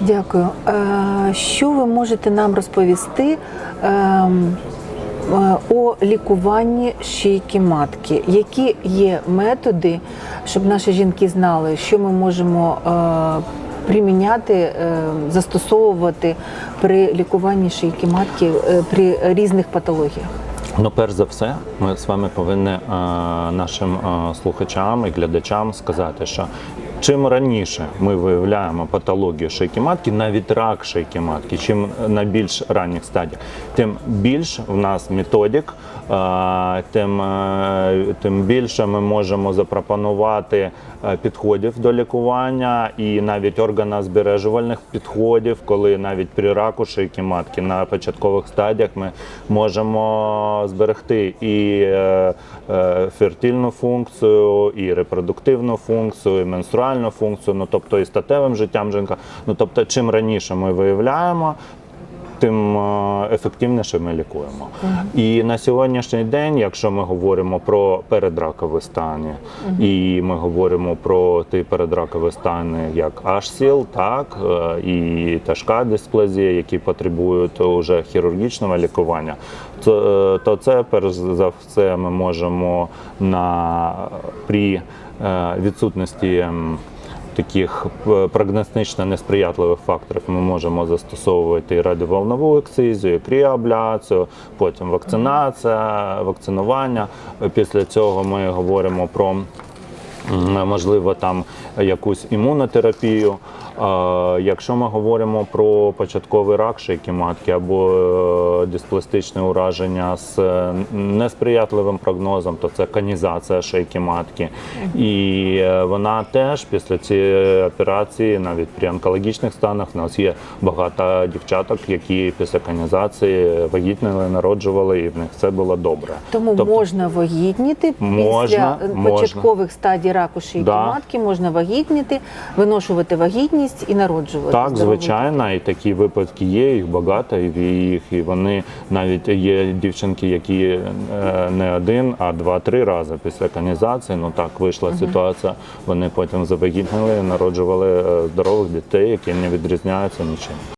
Дякую. Е, Що ви можете нам розповісти ем, е, о лікуванні шийки матки? Які є методи, щоб наші жінки знали, що ми можемо е, приміняти, застосовувати при лікуванні шийки матки при різних патологіях? Ну, перш за все, ми з вами повинні нашим слухачам і глядачам сказати, що чим раніше ми виявляємо патологію шийки матки, навіть рак шийки матки, чим на більш ранніх стадіях, тим більш в нас методик, тим, е, тим більше ми можемо запропонувати е, підходів до лікування і навіть органозбережувальних підходів, коли навіть при раку шийки матки на початкових стадіях ми можемо зберегти і е, е, фертильну функцію, і репродуктивну функцію, і менструальну функцію, ну тобто і статевим життям жінка. Ну тобто, чим раніше ми виявляємо. Тим е, ефективніше ми лікуємо. І на сьогоднішній день, якщо ми говоримо про передракові стані, і ми говоримо про ті передракові стани, як HSIL, так е, і тяжка дисплазія, які потребують уже хірургічного лікування, то, е, то це перш за все ми можемо на при відсутності. Таких е, прогностично несприятливих факторів ми можемо застосовувати і радіоволнову ексизію, і кріабляцію, потім вакцинація, вакцинування. Після цього ми говоримо про можливо там якусь імунотерапію. Якщо ми говоримо про початковий рак шийки матки або е, диспластичне ураження з е, несприятливим прогнозом, то це канізація шийки матки. І е, вона теж після цієї операції, навіть при онкологічних станах, у нас є багато дівчаток, які після канізації вагітнили, народжували, і в них все було добре. Тому Тобто- можна вагітніти Можна, після можна. початкових стадій раку шийки Да. матки, можна вагітніти, виношувати вагітність і народжувати. Так, звичайно, і такі випадки є, їх багато, і їх, і вони навіть є дівчинки, які е, не один, а два-три рази після канізації. Ну так вийшла ситуація. Вони потім завагітнили, народжували е, здорових дітей, які не відрізняються нічим.